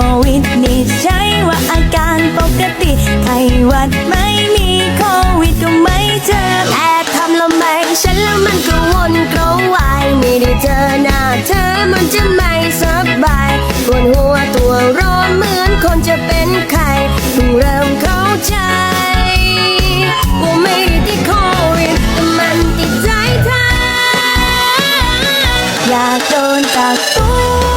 ควิดนี่ใช่ว่าอาการปกติไข้หวัดไม่มีโควิดก็ไม่เจอแอบทำละไมฉันแล้วมันก็วนกระวายไม่ได้เจอหน้าเธอมันจะไม่สบายปวดหัวตัวร้อนเหมือนคนจะเป็นไข้ต้องเริ่มเข้าใจว่าไม่ได้ติดโควิดแต่มันติดใจเธออยากโดนตัดตัว